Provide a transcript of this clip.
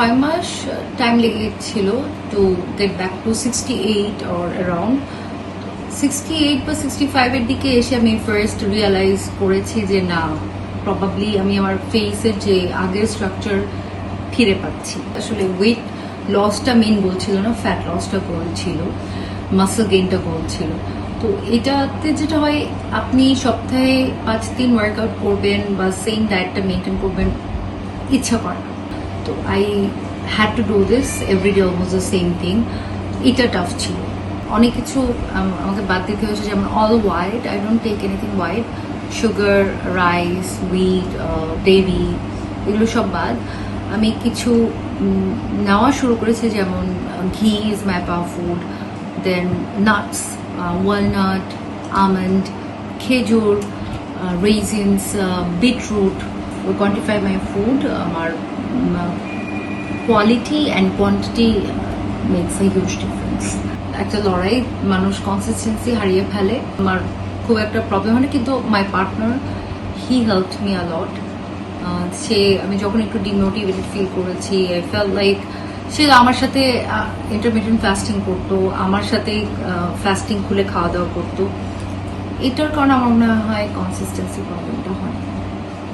ছয় মাস টাইম লেগেছিল to get back to sixty eight or around sixty eight বা সিক্সটি ফাইভের দিকে এসে আমি ফার্স্ট রিয়ালাইজ করেছি যে না প্রবাবলি আমি আমার ফেসের যে আগের স্ট্রাকচার ফিরে পাচ্ছি। আসলে ওয়েট লসটা মেন গোল ছিল না ফ্যাট লসটা গোল ছিল মাসেল গেইনটা গোল ছিল। তো এটাতে যেটা হয়, আপনি সপ্তাহে পাঁচ দিন ওয়ার্কআউট করবেন বা সেম ডায়েটটা মেনটেন করবেন, ইচ্ছা করে না। তো I had to do this everyday almost the same thing এটা টাফ ছিল অনেক কিছু, আম- আমাকে বাদ দিতে হয়েছে, যেমন all white I don't take anything white sugar rice wheat dairy এগুলো সব বাদ। আমি কিছু নেওয়া শুরু করেছি, যেমন ghee is my power food then nuts walnut almond খেজুর raisins beetroot quantify my food আমার quality and quantity makes a huge difference একটা লড়াই মানুষ কনসিস্টেন্সি হারিয়ে ফেলে। আমার খুব একটা প্রবলেম হয় না, কিন্তু my partner he help me a lot সে, আমি যখন একটু ডিমোটিভেটেড ফিল করেছি আই ফেল লাইক সে আমার সাথে ইন্টারমিডিয়েন্ট ফাস্টিং করতো, আমার সাথে ফাস্টিং খুলে খাওয়া দাওয়া করতো। এটার কারণে আমার মনে হয় কনসিস্টেন্সি প্রবলেমটা হয়।